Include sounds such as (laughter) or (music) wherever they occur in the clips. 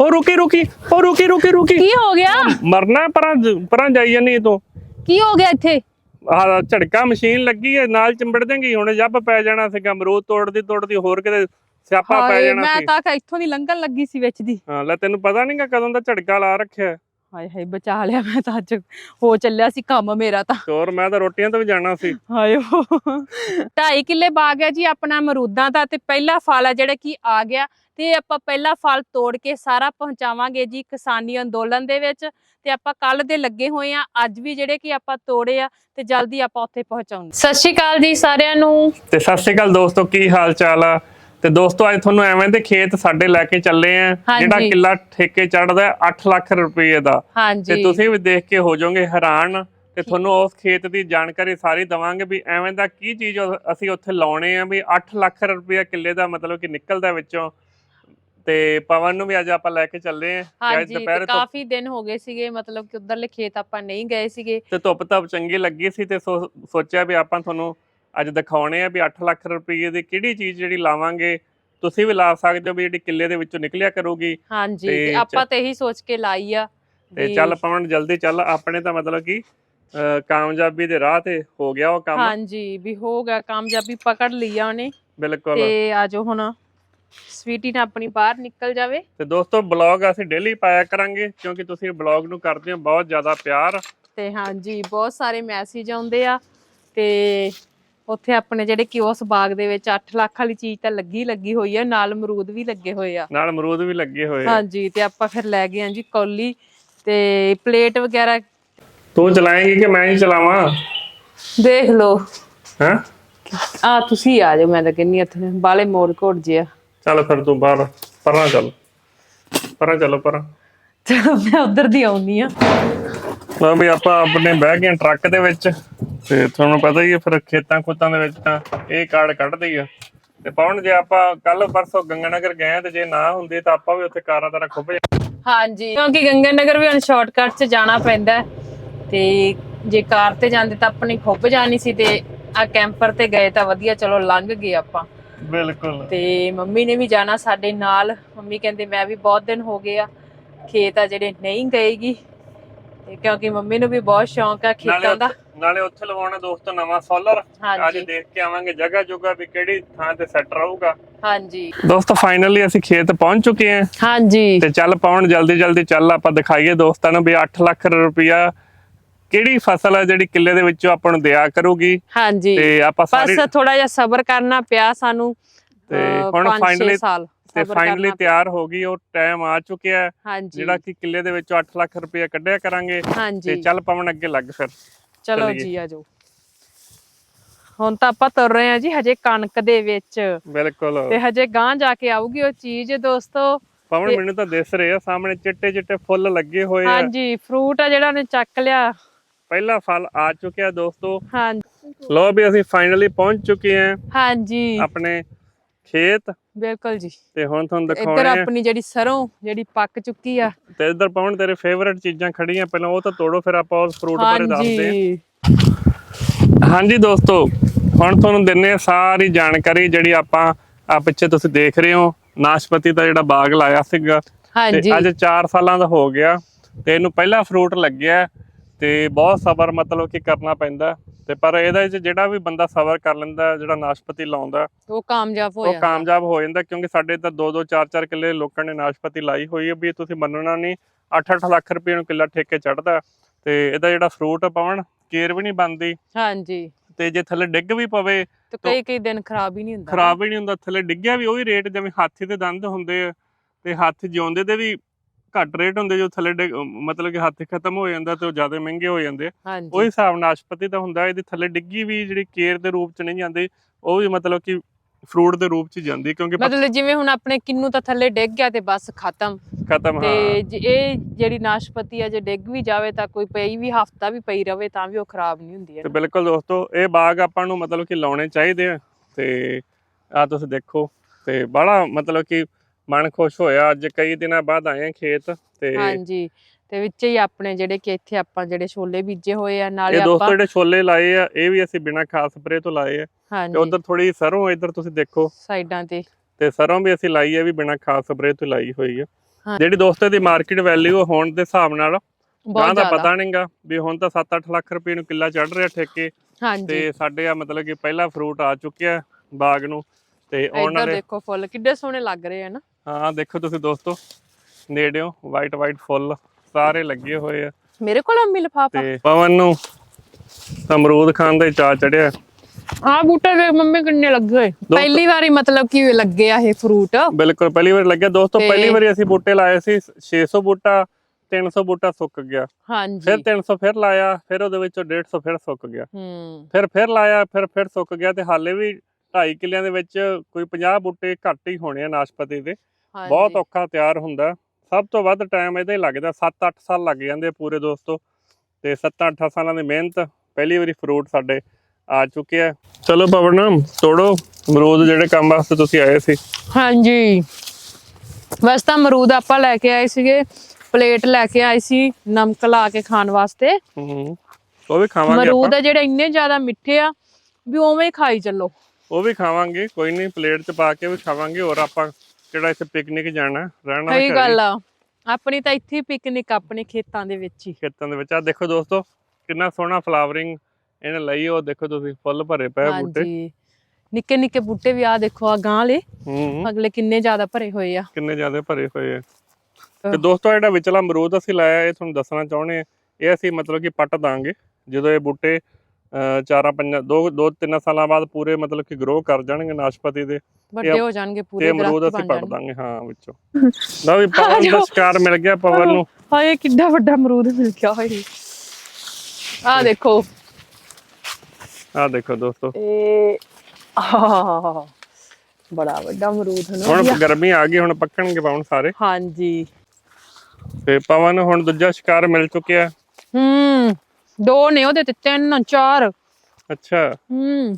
ਉਹ ਰੁਕੀ ਰੁਕੀ ਉਹ ਰੁਕੀ ਰੁਕੀ ਰੁਕੀ। ਕੀ ਹੋ ਗਿਆ? ਮਰਨਾ ਪਰਾਂ ਪਰਾਂ ਜਾਈ ਜਾਨੀ ਤੂੰ। ਕੀ ਹੋ ਗਿਆ ਇੱਥੇ? ਆਹ ਝੜਕਾ ਮਸ਼ੀਨ ਲੱਗੀ ਹੈ ਨਾਲ ਚਿੰਬੜ ਦੇਂਗੀ ਹੁਣ ਜੱਬ ਪੈ ਜਾਣਾ ਸੀਗਾ ਅਮਰੂਦ ਤੋੜਦੀ ਤੋੜਦੀ ਹੋਰ ਕਿਤੇ ਸਿਆਪਾ ਪੈ ਹਾਏ ਜਾਣਾ ਮੈਂ ਸੀ। ਤਾਂ ਕਿ ਇੱਥੋਂ ਦੀ ਲੰਘਣ ਲੱਗੀ ਸੀ ਵਿੱਚ ਦੀ। ਹਾਂ ਲੈ ਤੈਨੂੰ ਪਤਾ ਨਹੀਂਗਾ ਕਦੋਂ ਦਾ ਝੜਕਾ ਲਾ ਰੱਖਿਆ। ਹੈ। ਹਾਏ ਹਾਏ ਬਚਾ ਲਿਆ ਮੈਂ ਤਾਂ ਅੱਜ। ਹੋ ਚੱਲਿਆ ਸੀ ਕੰਮ ਮੇਰਾ ਤਾਂ। ਹੋਰ ਮੈਂ ਤਾਂ ਰੋਟੀਆਂ ਤੋਂ ਵੀ ਜਾਣਾ ਸੀ। ਹਾਏ ਹੋ। ਢਾਈ ਕਿੱਲੇ ਬਾਗ ਹੈ ਜੀ ਆਪਣਾ ਅਮਰੂਦਾਂ ਦਾ ਤੇ ਪਹਿਲਾ ਫਲ ਹੈ ਜਿਹੜਾ ਕਿ ਆ ਗਿਆ। ਤੇ ਆਪਾਂ ਪਹਿਲਾ ਫਲ ਤੋੜ ਕੇ ਸਾਰਾ ਪਹੁੰਚਾਵਾਂਗੇ ਜੀ ਕਿਸਾਨੀ ਅੰਦੋਲਨ ਦੇ ਵਿੱਚ। ਤੇ ਆਪਾਂ ਕੱਲ ਦੇ ਲੱਗੇ ਹੋਏ ਆ ਅੱਜ ਵੀ ਜਿਹੜੇ ਕਿ ਆਪਾਂ ਤੋੜੇ ਆ ਤੇ ਜਲਦੀ ਆਪਾਂ ਉੱਥੇ ਪਹੁੰਚਾਉਂਗੇ ਸਤਿ ਸ਼੍ਰੀ ਅਕਾਲ ਜੀ ਸਾਰਿਆਂ ਨੂੰ। ਤੇ ਸਤਿ ਸ਼੍ਰੀ ਅਕਾਲ ਦੋਸਤੋ ਕੀ ਹਾਲ ਚਾਲ ਆ? ਤੇ ਦੋਸਤੋ ਅੱਜ ਤੁਹਾਨੂੰ ਐਵੇਂ ਦੇ ਖੇਤ ਸਾਡੇ ਲੈ ਕੇ ਚੱਲੇ ਆ। ਜਿਹੜਾ ਕਿੱਲਾ ਠੇਕੇ ਚੜਦਾ 8 ਲੱਖ ਰੁਪਏ ਦਾ। ਤੇ ਤੁਸੀਂ ਵੀ ਦੇਖ ਕੇ ਹੋ ਜਾਓਗੇ ਹੈਰਾਨ। ਤੇ ਤੁਹਾਨੂੰ ਉਸ ਖੇਤ ਦੀ ਜਾਣਕਾਰੀ ਸਾਰੀ ਦਵਾਂਗੇ ਵੀ ਐਵੇਂ ਦਾ ਕੀ ਚੀਜ਼ ਅਸੀਂ ਉੱਥੇ ਲਾਉਣੇ ਆ ਵੀ 8 ਲੱਖ ਰੁਪਏ ਕਿੱਲੇ ਦਾ ਮਤਲਬ ਕਿ ਨਿਕਲਦਾ ਵਿੱਚੋਂ। ਤੇ ਪਵਨ ਨੂੰ ਵੀ ਅੱਜ ਆਪਾਂ ਲੈ ਕੇ ਚੱਲੇ ਆ ਤੇ ਹਾਂਜੀ ਤੇ ਦੁਪਹਿਰ ਤੋਂ ਕਾਫੀ ਦਿਨ ਹੋ ਗਏ ਸੀਗੇ ਮਤਲਬ ਕਿ ਉਧਰਲੇ ਖੇਤ ਆਪਾਂ ਨਹੀਂ ਗਏ ਸੀਗੇ। ਤੇ ਧੁੱਪ ਧੱਪ ਚੰਗੀ ਲੱਗੀ ਸੀ ਤੇ ਸੋਚਿਆ ਵੀ ਆਪਾਂ ਤੁਹਾਨੂੰ ਅੱਜ ਦਿਖਾਉਣੇ ਆ ਵੀ 8 ਲੱਖ ਰੁਪਏ ਦੀ ਕਿਹੜੀ ਚੀਜ਼ ਜਿਹੜੀ ਲਾਵਾਂਗੇ। ਤੁਸੀਂ ਵੀ ਲਾ ਸਕਦੇ ਹੋ ਵੀ ਜਿਹੜੀ ਕਿੱਲੇ ਦੇ ਵਿੱਚੋਂ ਨਿਕਲਿਆ ਕਰੂਗੀ। ਹਾਂਜੀ ਤੇ ਆਪਾਂ ਤੇ ਇਹੀ ਸੋਚ ਕੇ ਲਾਈ ਆ ਤੇ ਵੀ- ਚੱਲ ਪਵਨ ਜਲਦੀ ਚੱਲ। ਆਪਣੇ ਤਾਂ ਮਤਲਬ ਕਿ ਅਹ, ਕਾਮਯਾਬੀ ਦੇ ਰਾਹ ਤੇ ਹੋ ਗਿਆ ਉਹ ਕੰਮ। ਹਾਂਜੀ ਵੀ ਹੋ ਗਿਆ ਕਾਮਯਾਬੀ ਪਕੜ ਲਈ ਆ ਉਹਨੇ। ਬਿਲਕੁਲ। ਤੇ ਆਜੋ ਹੁਣ ਸਵੀਟੀ ਨੇ ਆਪਣੀ ਬਾਹਰ ਨਿਕਲ ਜਾਵੇ। ਤੇ ਦੋਸਤੋ ਬਲੌਗ ਅਸੀਂ ਡੇਲੀ ਪਾਇਆ ਕਰਾਂਗੇ ਕਿਉਂਕਿ ਤੁਸੀਂ ਬਲੌਗ ਨੂੰ ਕਰਦੇ ਹੋ ਬਹੁਤ ਜ਼ਿਆਦਾ ਪਿਆਰ। ਤੇ ਹਾਂਜੀ ਬਹੁਤ ਸਾਰੇ ਮੈਸੇਜ ਆਉਂਦੇ ਆ। ਤੇ ਉੱਥੇ ਆਪਣੇ ਜਿਹੜੇ ਕਿ ਉਸ ਬਾਗ ਦੇ ਵਿੱਚ 8 ਲੱਖ ਵਾਲੀ ਚੀਜ਼ ਤਾਂ ਲੱਗੀ ਲੱਗੀ ਹੋਈ ਆ ਨਾਲ ਅਮਰੂਦ ਵੀ ਲੱਗੇ ਹੋਏ ਆ। ਨਾਲ ਅਮਰੂਦ ਵੀ ਲੱਗੇ ਹੋਏ ਆ। ਹਾਂਜੀ ਤੇ ਆਪਾਂ ਫਿਰ ਲੈ ਗਏ ਆ ਜੀ ਕੌਲੀ ਤੇ ਪਲੇਟ ਵਗੈਰਾ। ਤੂੰ ਚਲਾਏਂਗੀ ਕਿ ਮੈਂ ਹੀ ਚਲਾਵਾਂ? ਦੇਖ ਲਓ। ਹਾਂ? ਆ ਤੁਸੀਂ ਆ ਜਾਓ ਮੈਂ ਤਾਂ ਕਹਿੰਨੀ ਇੱਥੇ ਬਾਲੇ ਮੋੜ ਘੋੜ ਜਿਆ ਚੱਲ ਫਿਰ ਤੂੰ ਬਾਹਰ ਪਰਾਂ ਚੱਲ। ਪਰਾਂ ਚਲੋ ਪਰਾਂ। ਚਲੋ ਮੈਂ ਉਧਰ ਦੀ ਆਉਣੀ ਆ। ਲਓ ਵੀ ਆਪਾਂ ਆਪਣੇ ਬਹਿ ਗਏ ਟਰੱਕ ਦੇ ਵਿੱਚ ਤੇ ਤੁਹਾਨੂੰ ਪਤਾ ਹੀ ਹੈ ਫਿਰ ਖੇਤਾਂ ਖੁੱਤਾਂ ਦੇ ਵਿੱਚ ਤਾਂ ਇਹ ਕਾਰਡ ਕੱਢਦੇ ਆ। ਤੇ ਪਵਨ ਜੇ ਆਪਾਂ ਕੱਲ ਪਰਸੋਂ ਗੰਗਾਨਗਰ ਗਏ ਤੇ ਜੇ ਨਾ ਹੁੰਦੇ ਤਾਂ ਆਪਾਂ ਵੀ ਉੱਥੇ ਕਾਰਾਂ ਤਰ੍ਹਾਂ ਖੁੱਭ ਜਾ ਹਾਂਜੀ ਕਿਉਂਕਿ ਗੰਗਾ ਨਗਰ ਵੀ ਹੁਣ ਸ਼ਾਰਟਕਟ 'ਚ ਜਾਣਾ ਪੈਂਦਾ ਤੇ ਜੇ ਕਾਰ ਤੇ ਜਾਂਦੇ ਤਾਂ ਆਪਣੀ ਖੁੱਬ ਜਾਣੀ ਸੀ ਤੇ ਆ ਕੈਂਪਰ ਤੇ ਗਏ ਤਾਂ ਵਧੀਆ ਚਲੋ ਲੰਘ ਗਏ ਆਪਾਂ। ਬਿਲਕੁਲ। ਤੇ ਮੰਮੀ ਨੇ ਵੀ ਜਾਣਾ ਸਾਡੇ ਨਾਲ। ਮੰਮੀ ਕਹਿੰਦੇ ਮੈਂ ਵੀ ਬਹੁਤ ਦਿਨ ਹੋ ਗਏ ਆ ਖੇਤ ਆ ਜਿਹੜੇ ਨਹੀਂ ਗਏਗੀ। ਕਿਉਂਕਿ ਮੰਮੀ ਨੂੰ ਵੀ ਬਹੁਤ ਸ਼ੌਂਕ ਆ ਨਾਲੇ ਖੇਤਾਂ ਦਾ। ਉੱਥੇ- ਨਾਲੇ ਉੱਥੇ ਲਵਾਉਣਾ ਦੋਸਤੋ ਨਵਾਂ ਸੋਲਰ ਅੱਜ ਹਾਂਜੀ ਦੇਖ ਕੇ ਆਵਾਂਗੇ ਜਗ੍ਹਾ ਜੁਗਾ ਵੀ ਕਿਹੜੀ ਥਾਂ ਤੇ ਸੈੱਟ ਰਹੂਗਾ। ਹਾਂਜੀ। ਦੋਸਤੋ ਫਾਈਨਲੀ ਅਸੀਂ ਖੇਤ ਪਹੁੰਚ ਚੁੱਕੇ ਹਾਂ। ਹਾਂਜੀ। ਤੇ ਚੱਲ ਪਾਉਣ ਜਲਦੀ ਜਲਦੀ ਚੱਲ ਆਪਾਂ ਦਿਖਾਈਏ ਦੋਸਤਾਂ ਨੂੰ ਵੀ 8 ਲੱਖ ਰੁਪਇਆ ਕਿਹੜੀ ਫਸਲ ਹੈ ਜਿਹੜੀ ਕਿੱਲੇ ਦੇ ਵਿੱਚੋਂ ਆਪਾਂ ਨੂੰ ਦਿਆ ਕਰੂਗੀ। ਹਾਂਜੀ। ਤੇ ਆਪਾਂ ਸਾਰੀ ਬਸ ਥੋੜਾ ਜਿਹਾ ਸਬਰ ਕਰਨਾ ਪਿਆ ਸਾਨੂੰ ਤੇ ਹੁਣ ਪੰਜ ਛੇ finally ਸਾਲ। ਤੇ ਸਬਰ ਫਾਈਨਲੀ ਕਰਨਾ ਤਿਆਰ ਹੋ ਗਈ ਉਹ ਟਾਈਮ ਆ ਚੁੱਕਿਆ ਹੈ। ਹਾਂਜੀ। ਜਿਹੜਾ ਕਿ ਕਿੱਲੇ ਦੇ ਵਿੱਚੋਂ 8 ਲੱਖ ਰੁਪਇਆ ਕੱਢਿਆ ਕਰਾਂਗੇ ਤੇ ਹਾਂਜੀ। ਚੱਲ ਪਵਨ ਅੱਗੇ ਲੱਗ ਫਿਰ। ਚਲੋ ਚੱਲੀਏ। ਜੀ ਆਜੋ ਹੁਣ ਤਾਂ ਆਪਾਂ ਤੁਰ ਰਹੇ ਹਾਂ ਜੀ ਹਜੇ ਕਣਕ ਦੇ ਵਿੱਚ। ਬਿਲਕੁਲ। ਤੇ ਹਜੇ ਗਾਂ ਜਾ ਕੇ ਆਊਗੀ ਉਹ ਚੀਜ਼ ਦੋਸਤੋ। ਪਵਨ ਮੈਨੂੰ ਤਾਂ ਦਿਸ ਰਹੇ ਆ ਸਾਹਮਣੇ ਚਿੱਟੇ ਚਿੱਟੇ ਫੁੱਲ ਲੱਗੇ ਹੋਏ ਆ। ਹਾਂਜੀ ਫਰੂਟ ਆ ਜਿਹੜਾ ਉਹਨੇ ਚੱਕ ਲਿਆ। ਪਹਿਲਾ ਫਲ ਆ ਚੁੱਕਿਆ ਦੋਸਤੋ। ਹਾਂਜੀ। ਲੋ ਵੀ ਅਸੀਂ ਫਾਈਨਲੀ ਪਹੁੰਚ ਚੁੱਕੇ ਹਾਂ। ਹਾਂਜੀ। ਆਪਣੇ ਖੇਤ। ਬਿਲਕੁਲ ਜੀ। ਤੇ ਹੁਣ ਤੁਹਾਨੂੰ ਇੱਧਰ ਦਿਖਾਉਣੇ ਆ। ਆਪਣੀ ਜਿਹੜੀ ਸਰੋਂ ਜਿਹੜੀ ਪੱਕ ਚੁੱਕੀ ਆ। ਤੇ ਇੱਧਰ ਪਵਨ ਤੇਰੇ ਫੇਵਰਿਟ ਚੀਜ਼ਾਂ ਖੜੀਆਂ। ਪਹਿਲਾਂ ਉਹ ਤਾਂ ਤੋੜੋ ਫਿਰ ਆਪਾਂ ਉਸ ਫਰੂਟ ਬਾਰੇ ਦੱਸਦੇ ਹਾਂ ਹਾਂਜੀ ਹਾਂਜੀ ਦੋਸਤੋ ਹੁਣ ਤੁਹਾਨੂੰ ਦਿੰਨੇ ਆ ਸਾਰੀ ਜਾਣਕਾਰੀ ਜਿਹੜੀ ਆਪਾਂ ਆ ਪਿੱਛੇ ਤੁਸੀਂ ਦੇਖ ਰਹੇ ਹੋ। ਨਾਸ਼ਪਤੀ ਦਾ ਜਿਹੜਾ ਬਾਗ ਲਾਇਆ ਸੀਗਾ। ਹਾਂਜੀ। ਅੱਜ 4 ਸਾਲਾਂ ਦਾ ਹੋ ਗਿਆ। ਤੇ ਇਹਨੂੰ ਪਹਿਲਾ ਫਰੂਟ ਲੱਗਿਆ। ਤੇ ਬਹੁਤ ਸਬਰ ਮਤਲਬ ਕਿ ਕਰਨਾ ਪੈਂਦਾ ਤੇ ਪਰ ਇਹਦਾ ਵਿੱਚ ਜਿਹੜਾ ਵੀ ਬੰਦਾ ਸਬਰ ਕਰ ਲੈਂਦਾ ਜਿਹੜਾ ਨਾਸ਼ਪਤੀ ਲਾਉਂਦਾ ਉਹ ਕਾਮਯਾਬ ਉਹ ਹੋਇਆ ਕਾਮਯਾਬ ਹੋ ਜਾਂਦਾ ਕਿਉਂਕਿ ਸਾਡੇ ਤਾਂ 2-2 4-4 ਕਿੱਲੇ ਲੋਕਾਂ ਨੇ ਨਾਸ਼ਪਤੀ ਲਾਈ ਹੋਈ ਹੈ ਵੀ ਤੁਸੀਂ ਮੰਨਣਾ ਨਹੀਂ 8-8 ਲੱਖ ਰੁਪਏ ਨੂੰ ਕਿੱਲਾ ਠੇਕੇ ਚੜਦਾ ਤੇ ਇਹਦਾ ਜਿਹੜਾ ਫਰੂਟ ਪਾਉਣ ਕੇਰ ਵੀ ਨਹੀਂ ਬਣਦੀ। ਹਾਂਜੀ। ਤੇ ਜੇ ਥੱਲੇ ਡਿੱਗ ਵੀ ਪਵੇ ਤੇ ਕਈ ਕਈ ਦਿਨ ਖਰਾਬ ਹੀ ਨਹੀਂ ਹੁੰਦਾ। ਖਰਾਬ ਹੀ ਨਹੀਂ ਹੁੰਦਾ ਥੱਲੇ ਡਿੱਗਿਆ ਵੀ ਉਹੀ ਰੇਟ ਜਿਵੇਂ ਹਾਥੀ ਦੇ ਦੰਦ ਹੁੰਦੇ ਆ ਤੇ ਹੱਥ ਜਿਉਂਦੇ ਦੇ ਵੀ ਘੱਟ ਰੇਟ ਹੁੰਦੇ ਜੋ ਥੱਲੇ ਡਿੱਗ- ਮਤਲਬ ਕਿ ਹੱਥ ਖਤਮ ਹੋ ਜਾਂਦਾ ਤੇ ਉਹ ਜ਼ਿਆਦਾ ਮਹਿੰਗੇ ਹੋ ਜਾਂਦੇ ਆ। ਹਾਂਜੀ। ਉਹੀ ਹਿਸਾਬ ਨਾਸ਼ਪਤੀ ਦਾ ਹੁੰਦਾ ਇਹਦੇ ਥੱਲੇ ਡਿੱਗੀ ਵੀ ਜਿਹੜੀ ਕੇਰ ਦੇ ਰੂਪ ਚ ਨਹੀਂ ਜਾਂਦੀ ਉਹ ਵੀ ਮਤਲਬ ਕਿ ਫਰੂਟ ਦੇ ਰੂਪ ਚ ਜਾਂਦੀ ਕਿਉਂਕਿ ਪੱਤ- ਮਤਲਬ ਜਿਵੇਂ ਹੁਣ ਆਪਣੇ ਕਿੰਨੂ ਤਾਂ ਥੱਲੇ ਡਿੱਗ ਗਿਆ ਤੇ ਬਸ ਖਤਮ। ਖਤਮ ਹਾਂ। ਤੇ ਜੇ ਇਹ ਜਿਹੜੀ ਨਾਸ਼ਪਤੀ ਆ ਜੇ ਡਿੱਗ ਵੀ ਜਾਵੇ ਤਾਂ ਕੋਈ ਪਈ ਵੀ ਹਫਤਾ ਵੀ ਪਈ ਰਵੇ ਤਾਂ ਵੀ ਉਹ ਖਰਾਬ ਨਹੀਂ ਹੁੰਦੀ ਹੈ ਤੇ ਬਿਲਕੁਲ ਦੋਸਤੋ ਇਹ ਬਾਗ ਆਪਾਂ ਨੂੰ ਮਤਲਬ ਕਿ ਲਾਉਣੇ ਚਾਹੀਦੇ ਆ ਤੇ ਆ ਤੁਸੀਂ ਦੇਖੋ ਤੇ ਬੜਾ ਮਤਲਬ ਕਿ ਮਨ ਖੁਸ਼ ਹੋਇਆ। ਅੱਜ ਕਈ ਦਿਨਾਂ ਬਾਅਦ ਆਏ ਆ ਖੇਤ ਤੇ ਹਾਂਜੀ ਤੇ ਵਿੱਚ ਹੀ ਆਪਣੇ ਜਿਹੜੇ ਕਿ ਇੱਥੇ ਆਪਾਂ ਜਿਹੜੇ ਛੋਲੇ ਬੀਜੇ ਹੋਏ ਆ ਨਾਲੇ ਇਹ ਦੋਸਤੋ ਆਪਾਂ ਜਿਹੜੇ ਛੋਲੇ ਲਾਏ ਆ ਇਹ ਵੀ ਅਸੀਂ ਬਿਨਾਂ ਖਾਸ ਸਪਰੇ ਤੋਂ ਲਾਏ ਆ। ਤੇ ਹਾਂਜੀ। ਉਧਰ ਥੋੜੀ ਸਰੋਂ ਇੱਧਰ ਤੁਸੀਂ ਦੇਖੋ। ਸਾਈਡਾਂ ਤੇ। ਤੇ ਸਰੋਂ ਵੀ ਅਸੀਂ ਲਾਈ ਹੈ ਵੀ ਬਿਨਾਂ ਖਾਸ ਸਪਰੇ ਤੋਂ ਲਾਈ ਹੋਈ ਹਾਂ। ਜਿਹੜੀ ਦੋਸਤੋ ਦੀ ਮਾਰਕੀਟ ਵੈਲਿਊ ਹੋਣ ਦੇ ਹਿਸਾਬ ਨਾਲ ਗਾਂ ਬਹੁਤ ਦਾ ਪਤਾ ਨਹੀਂਗਾ ਵੀ ਹੁਣ ਤਾਂ 7-8 ਲੱਖ ਰੁਪਏ ਨੂੰ ਕਿੱਲਾ ਚੜ ਰਿਹਾ ਠੇਕੇ। ਹਾਂਜੀ। ਤੇ ਸਾਡੇ ਆ ਮਤਲਬ ਕਿ ਪਹਿਲਾ ਫਰੂਟ ਆ ਚੁੱਕਿਆ ਬਾਗ ਨੂੰ। ਤੇ ਇੱਧਰ ਵਾਲੇ ਦੇਖੋ ਫੁੱਲ ਕਿੱਡੇ ਸੋਹਣੇ ਲੱਗ ਰਹੇ ਆ ਨਾ। ਹਾਂ ਦੇਖੋ ਤੁਸੀਂ ਦੋਸਤੋ ਨੇੜਿਓ ਵਾਈਟ ਵਾਈਟ ਫੁੱਲ ਸਾਰੇ ਲੱਗੇ ਹੋਏ ਆ। ਮੇਰੇ ਕੋਲ ਅੰਮੀ ਲਫਾਫਾ? ਤੇ ਪਵਨ ਨੂੰ ਅਮਰੂਦ ਖਾਣ ਦਾ ਹੀ ਚਾਅ ਚੜਿਆ। ਆ ਬੂਟੇ ਦੇ ਮੰਮੀ ਕਿੰਨੇ ਲੱਗੇ ਹੋਏ। ਪਹਿਲੀ ਵਾਰੀ ਮਤਲਬ ਕਿ ਲੱਗੇ ਆ ਇਹ ਫਰੂਟ ਬਿਲਕੁਲ ਪਹਿਲੀ ਵਾਰ ਲੱਗਿਆ। ਦੋਸਤੋ ਪਹਿਲੀ ਵਾਰੀ ਅਸੀਂ ਬੂਟੇ ਲਾਏ ਸੀ 600 ਬੂਟਾ 300 ਬੂਟਾ ਸੁੱਕ ਗਿਆ। ਹਾਂਜੀ। ਫਿਰ 300 ਫਿਰ ਲਾਇਆ ਫਿਰ ਉਹਦੇ ਵਿੱਚੋਂ 150 ਫਿਰ ਸੁੱਕ ਗਿਆ। ਹੂੰ। ਫਿਰ ਫਿਰ ਲਾਇਆ ਫਿਰ ਫਿਰ ਸੁੱਕ ਗਿਆ ਤੇ ਹਾਲੇ ਵੀ 2.5 ਕਿੱਲਿਆਂ ਦੇ ਵਿੱਚ ਕੋਈ 50 ਬੂਟੇ ਘੱਟ ਹੀ ਹੋਣੇ ਆ ਨਾਸ਼ਪਤੀ ਦੇ। ਬਹੁਤ ਔਖਾ ਤਿਆਰ ਹੁੰਦਾ। ਸਭ ਤੋਂ ਵੱਧ ਟਾਈਮ ਇਹਦੇ ਲੱਗਦਾ 7-8 ਸਾਲ ਲੱਗ ਜਾਂਦੇ ਪੂਰੇ ਦੋਸਤੋ। ਤੇ 7-8 ਸਾਲਾਂ ਦੀ ਮਿਹਨਤ ਪਹਿਲੀ ਵਾਰੀ ਫਰੂਟ ਸਾਡੇ ਆ ਚੁੱਕੇ ਆ। ਚਲੋ ਪਵਨ ਤੋੜੋ ਅਮਰੂਦ ਜਿਹੜੇ ਕੰਮ ਵਾਸਤੇ ਤੁਸੀਂ ਆਏ ਸੀ। ਹਾਂਜੀ। ਬਸ ਤਾਂ ਅਮਰੂਦ ਆਪਾਂ ਲੈ ਕੇ ਆਏ ਸੀਗੇ ਪਲੇਟ ਲੈ ਕੇ ਆਏ ਸੀ ਨਮਕ ਲਾ ਕੇ ਖਾਣ ਵਾਸਤੇ। ਹੂੰ ਉਹ ਵੀ ਖਾਵਾਂਗੇ ਅਮਰੂਦ ਆ ਜਿਹੜੇ ਇੰਨੇ ਜ਼ਿਆਦਾ ਮਿੱਠੇ ਆ ਵੀ ਉਵੇਂ ਹੀ ਖਾਈ ਚੱਲੋ। ਉਹ ਵੀ ਖਾਵਾਂਗੇ ਕੋਈ ਨਹੀਂ ਪਲੇਟ 'ਚ ਪਾ ਕੇ ਵੀ ਖਾਵਾਂਗੇ ਔਰ ਆਪਾਂ ਕਿਹੜਾ ਇੱਥੇ ਪਿਕਨਿਕ ਜਾਣਾ ਰਹਿਣਾ ਸਹੀ ਗੱਲ ਆ। ਆਪਣੀ ਤਾਂ ਇੱਥੇ ਪਿਕਨਿਕ ਆਪਣੇ ਖੇਤਾਂ ਦੇ ਵਿੱਚ ਹੀ। ਖੇਤਾਂ ਦੇ ਵਿੱਚ। ਆ ਦੇਖੋ ਦੋਸਤੋ ਕਿੰਨਾ ਸੋਹਣਾ ਫਲਾਵਰਿੰਗ ਇਹਨੇ ਲਈ ਉਹ ਦੇਖੋ ਤੁਸੀਂ ਫੁੱਲ ਭਰੇ ਪਏ ਬੂਟੇ। ਹਾਂਜੀ। ਨਿੱਕੇ ਨਿੱਕੇ ਬੂਟੇ ਵੀ ਆ ਦੇਖੋ ਆ ਗਾਂ ਵਾਲੇ। ਹੂੰ ਅਗਲੇ ਕਿੰਨੇ ਜ਼ਿਆਦਾ ਭਰੇ ਹੋਏ ਆ। ਕਿੰਨੇ ਜ਼ਿਆਦਾ ਭਰੇ ਹੋਏ ਆ। ਤੇ ਦੋਸਤੋ ਜਿਹੜਾ ਵਿਚਲਾ ਅਮਰੂਦ ਅਸੀਂ ਲਾਇਆ ਇਹ ਤੁਹਾਨੂੰ ਦੱਸਣਾ ਚਾਹੁੰਦੇ ਆ। ਇਹ ਅਸੀਂ ਮਤਲਬ ਕਿ ਪੱਟ ਦਾਂਗੇ ਜਦੋਂ ਇਹ ਬੂਟੇ ਚਾਰਾਂ ਪੰਜਾਂ ਦੋ ਦੋ ਤਿੰਨ ਸਾਲਾਂ ਬਾਅਦ ਪੂਰੇ ਮਤਲਬ ਕਿ ਗਰੋ ਕਰ ਜਾਣਗੇ ਨਾਸ਼ਪਤੀ ਦੇ। ਵੱਡੇ ਹੋ ਜਾਣਗੇ ਤੇ ਪੂਰੇ ਅਮਰੂਦ ਦਰਖਤ ਅਸੀਂ ਜਾਣਗੇ। ਦਾਂਗੇ ਹਾਂ ਵਿੱਚੋਂ। ਲਓ ਵੀ ਪਵਨ ਦਾ। ਸ਼ਿਕਾਰ ਮਿਲ ਗਿਆ ਪਵਨ ਨੂੰ। ਹਾਏ ਕਿੱਡਾ ਵੱਡਾ ਅਮਰੂਦ ਮਿਲ ਗਿਆ ਹੋਏ। ਆ ਦੇਖੋ। ਆਹ ਦੇਖੋ ਦੋਸਤੋ। ਇਹ ਆਹ ਬੜਾ ਵੱਡਾ ਅਮਰੂਦ ਹਨ ਹੁਣ ਗਰਮੀ ਆ ਗਈ ਹੁਣ ਪੱਕਣਗੇ ਪਾਉਣ ਸਾਰੇ। ਹਾਂਜੀ। ਤੇ ਪਵਨ ਨੂੰ ਹੁਣ ਦੂਜਾ ਸ਼ਿਕਾਰ ਮਿਲ ਚੁੱਕਿਆ। ਹੂੰ। ਦੋ ਨੇ ਉਹਦੇ ਤੇ ਤਿੰਨ ਚਾਰ। ਅੱਛਾ। ਹੂੰ।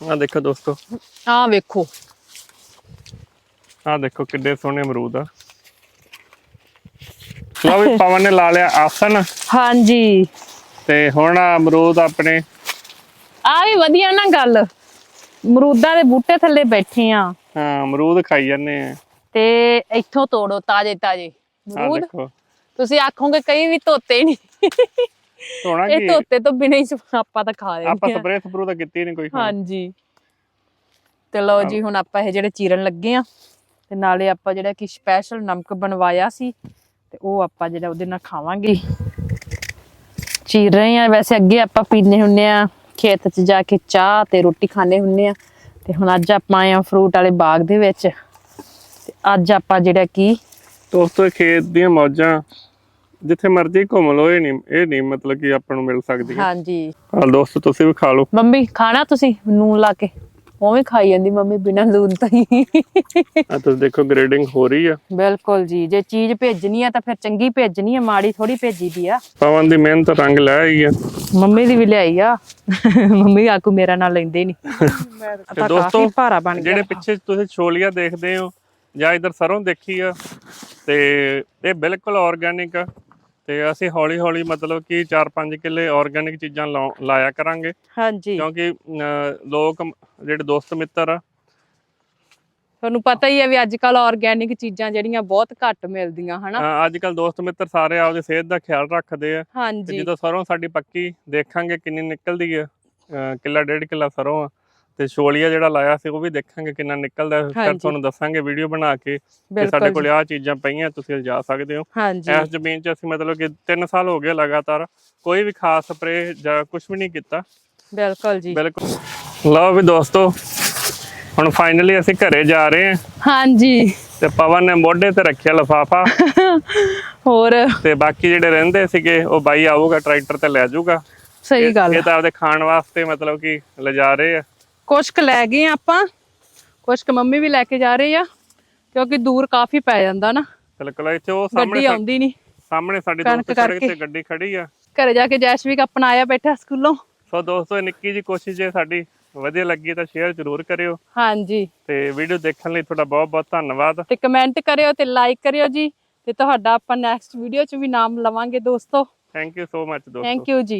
ਆਹ ਦੇਖੋ ਦੋਸਤੋ। ਆ ਵੇਖੋ। ਆਹ ਦੇਖੋ ਕਿੱਡੇ ਸੋਹਣੇ ਅਮਰੂਦ ਆ। ਲਓ ਵੀ ਪਵਨ ਨੇ ਲਾ ਲਿਆ ਆਸਨ ਹਾਂਜੀ। ਤੇ ਹੁਣ ਆਹ ਅਮਰੂਦ ਆਪਣੇ। ਆ ਵੀ ਵਧੀਆ ਨਾ ਗੱਲ। ਅਮਰੂਦਾਂ ਦੇ ਬੂਟੇ ਥੱਲੇ ਬੈਠੇ ਆ। ਹਾਂ ਅਮਰੂਦ ਖਾਈ ਜਾਂਦੇ ਆ। ਤੇ ਇੱਥੋਂ ਤੋੜੋ ਤਾਜੇ ਤਾਜੇ ਅਮਰੂਦ? ਦੇਖੋ। ਤੁਸੀਂ ਆਖੋਗੇ ਕਈ ਵੀ ਧੋਤੇ ਨਹੀਂ ਧੋਣਾ ਇਹ ਕੀ ਧੋਤੇ ਤੋਂ ਬਿਨਾਂ ਹੀ ਆਪਾਂ ਤਾਂ ਖਾ ਆਪਾਂ ਲੈਂਦੇ ਆ। ਸਪਰੇਅ ਸਪਰੂ ਤਾਂ ਕੀਤੀ ਨਹੀਂ ਕੋਈ। ਹਾਂਜੀ। ਤੇ ਲਓ ਜੀ ਹੁਣ ਆਪਾਂ ਇਹ ਜਿਹੜੇ ਚੀਰਨ ਲੱਗੇ ਆ ਤੇ ਨਾਲੇ ਆਪਾਂ ਜਿਹੜਾ ਕਿ ਸਪੈਸ਼ਲ ਨਮਕ ਬਣਵਾਇਆ ਸੀ ਤੇ ਉਹ ਆਪਾਂ ਜਿਹੜਾ ਉਹਦੇ ਨਾਲ ਖਾਵਾਂਗੇ। ਚੀਰ ਰਹੇ ਆ ਵੈਸੇ ਅੱਗੇ ਆਪਾਂ ਪੀਨੇ ਹੁੰਨੇ ਆ ਖੇਤ 'ਚ ਜਾ ਕੇ ਚਾਹ ਤੇ ਰੋਟੀ ਖਾਣੇ ਹੁੰਨੇ ਆ। ਤੇ ਹੁਣ ਅੱਜ ਆਪਾਂ ਆਏ ਆ ਫਰੂਟ ਵਾਲੇ ਬਾਗ ਦੇ ਵਿੱਚ। ਤੇ ਅੱਜ ਆਪਾਂ ਜਿਹੜਾ ਕੀ ਦੋਸਤੋ ਇਹ ਖੇਤ ਦੀਆਂ ਮੌਜਾਂ। ਜਿੱਥੇ ਮਰਜ਼ੀ ਘੁੰਮ ਲਓ ਇਹ ਨਹੀਂ ਇਹ ਨਹੀਂ ਮਤਲਬ ਕਿ ਆਪਾਂ ਨੂੰ ਮਿਲ ਸਕਦੀ ਹੈ। ਹਾਂਜੀ। ਹਾਂ ਦੋਸਤੋ ਤੁਸੀਂ ਵੀ ਖਾ ਲਓ। ਮੰਮੀ ਖਾਣਾ ਤੁਸੀਂ? ਨੂਨ ਲਾ ਕੇ। ਉਵੇਂ ਖਾਈ ਜਾਂਦੀ ਮੰਮੀ ਬਿਨਾਂ ਲੂਣ ਤੋਂ ਹੀ। ਆ ਤੁਸੀਂ ਦੇਖੋ ਗ੍ਰੇਡਿੰਗ ਹੋ ਰਹੀ ਆ। ਬਿਲਕੁਲ ਜੀ ਜੇ ਚੀਜ਼ ਭੇਜਣੀ ਆ ਤਾਂ ਫਿਰ ਚੰਗੀ ਭੇਜਣੀ ਆ ਮਾੜੀ ਥੋੜੀ ਭੇਜੀ ਦੀ ਆ। ਪਵਨ ਦੀ ਮਿਹਨਤ ਰੰਗ ਲੈ ਆਈ ਆ। ਮੰਮੀ ਦੀ ਵੀ ਲਿਆਈ ਆ। ਮੰਮੀ ਆਕੂ ਮੇਰਾ ਨਾਲ ਲੈਂਦੇ ਨਹੀਂ ਤਾਂ ਦੋਸਤੋ, ਭਾਰਾ ਬਣ ਗਿਆ। ਜਿਹੜੇ ਪਿੱਛੇ ਤੁਸੀਂ ਛੋਲੀਆਂ ਦੇਖਦੇ ਹੋ ਜਾਂ ਇਧਰ ਸਰੋਂ ਦੇਖੀ ਆ ਤੇ ਇਹ ਬਿਲਕੁਲ ਆਰਗੈਨਿਕ ਆ। ਤੇ ਅਸੀਂ ਹੌਲੀ ਹੌਲੀ ਮਤਲਬ ਕਿ 4-5 ਕਿੱਲੇ ਆਰਗੈਨਿਕ ਚੀਜ਼ਾਂ ਲਾਉ- ਲਾਇਆ ਕਰਾਂਗੇ। ਹਾਂਜੀ। ਕਿਉਂਕਿ ਅਹ, ਲੋਕ ਜਿਹੜੇ ਦੋਸਤ ਮਿੱਤਰ ਆ। ਤੁਹਾਨੂੰ ਪਤਾ ਹੀ ਆ ਵੀ ਅੱਜ ਕੱਲ ਆਰਗੈਨਿਕ ਚੀਜ਼ਾਂ ਜਿਹੜੀਆਂ ਬਹੁਤ ਘੱਟ ਮਿਲਦੀਆਂ ਹਨਾ? ਅਹ, ਅੱਜ ਕੱਲ ਦੋਸਤ ਮਿੱਤਰ ਸਾਰੇ ਆਪਦੀ ਸਿਹਤ ਦਾ ਖਿਆਲ ਰੱਖਦੇ ਆ। ਤੇ ਹਾਂਜੀ। ਜਦੋਂ ਸਰੋਂ ਸਾਡੀ ਪੱਕੀ ਦੇਖਾਂਗੇ ਕਿੰਨੀ ਨਿਕਲਦੀ ਆ ਅਹ, ਕਿੱਲਾ ਡੇਢ ਕਿੱਲਾ ਸਰੋਂ ਆ। ਤੇ ਛੋਲੀਆ ਜਿਹੜਾ ਲਾਇਆ ਸੀ ਉਹ ਵੀ ਦੇਖਾਂਗੇ ਕਿੰਨਾ ਨਿਕਲਦਾ ਹੈ। ਫਿਰ ਹਾਂਜੀ। ਤੁਹਾਨੂੰ ਦੱਸਾਂਗੇ ਵੀਡੀਓ ਬਣਾ ਕੇ ਕਿ ਸਾਡੇ ਬਿਲਕੁਲ ਕੋਲ। ਆਹ ਚੀਜ਼ਾਂ ਪਈਆਂ ਤੁਸੀਂ ਲਿਜਾ ਸਕਦੇ ਹੋ। ਹਾਂਜੀ। ਇਸ ਜ਼ਮੀਨ 'ਚ ਅਸੀਂ ਮਤਲਬ ਕਿ 3 ਸਾਲ ਹੋ ਗਏ ਲਗਾਤਾਰ ਕੋਈ ਵੀ ਖਾਸ ਸਪਰੇ ਜਾਂ ਕੁਝ ਵੀ ਨਹੀਂ ਕੀਤਾ। ਬਿਲਕੁਲ ਜੀ। ਬਿਲਕੁਲ। ਲਓ ਵੀ ਦੋਸਤੋ ਹੁਣ ਫਾਈਨਲੀ ਅਸੀਂ ਘਰੇ ਜਾ ਰਹੇ ਹਾਂ। ਹਾਂਜੀ। ਤੇ ਪਵਨ ਨੇ ਮੋਢੇ ਤੇ ਰੱਖਿਆ ਲਫਾਫਾ। (laughs) ਹੋਰ? ਤੇ ਬਾਕੀ ਜਿਹੜੇ ਰਹਿੰਦੇ ਸੀਗੇ ਉਹ ਬਾਈ ਆਊਗਾ ਟਰੈਕਟਰ ਤੇ ਲੈ ਜਾਊਗਾ। ਸਹੀ ਗੱਲ ਇਹ ਤਾਂ ਆਪਦੇ ਖਾਣ ਵਾਸਤੇ ਮਤਲਬ ਕਿ ਲਿਜਾ ਰਹੇ ਆ। ਕੁਛ ਕੁ ਲੈ ਗਏ ਆਪਾਂ। ਕੁਛ ਕੁ ਮੰਮੀ ਵੀ ਲੈ ਕੇ ਜਾ ਰਹੇ ਆ ਕਿਉਂਕਿ ਦੂਰ ਕਾਫੀ ਪੈ ਜਾਂਦਾ ਨਾ। ਬਿਲਕੁਲ ਇੱਥੇ ਉਹ ਗੱਡੀ ਸਾਹਮਣੇ ਆਉਂਦੀ ਨਹੀਂ ਸਾਹਮਣੇ ਸਾਡੀ ਕਣਕ ਦੋਸਤ ਸੜਕ ਕਰਕੇ। ਤੇ ਗੱਡੀ ਖੜੀ ਆ। ਘਰੇ ਜਾ ਕੇ ਜੈਸ਼ਵੀਕ ਆਪਣਾ ਆਇਆ ਬੈਠਾ ਸਕੂਲੋਂ। ਸੋ ਦੋਸਤੋ ਇਹ ਨਿੱਕੀ ਜੀ ਕੋਸ਼ਿਸ਼ ਜੇ ਸਾਡੀ ਵਧੀਆ ਲੱਗੀ ਤਾਂ ਸ਼ੇਅਰ ਜ਼ਰੂਰ ਕਰਿਓ। ਹਾਂਜੀ। ਤੇ ਵੀਡੀਓ ਦੇਖਣ ਲਈ ਤੁਹਾਡਾ ਬਹੁਤ ਬਹੁਤ ਧੰਨਵਾਦ। ਤੇ ਕਮੈਂਟ ਕਰਿਓ ਤੇ ਲਾਈਕ ਕਰਿਓ ਜੀ। ਤੇ ਤੁਹਾਡਾ ਆਪਾਂ ਨੈਕਸਟ ਵੀਡੀਓ 'ਚ ਵੀ ਨਾਮ ਲਵਾਂਗੇ ਦੋਸਤੋ। ਥੈਂਕ ਯੂ ਸੋ ਮਚ ਦੋਸਤੋ। Thank you ji.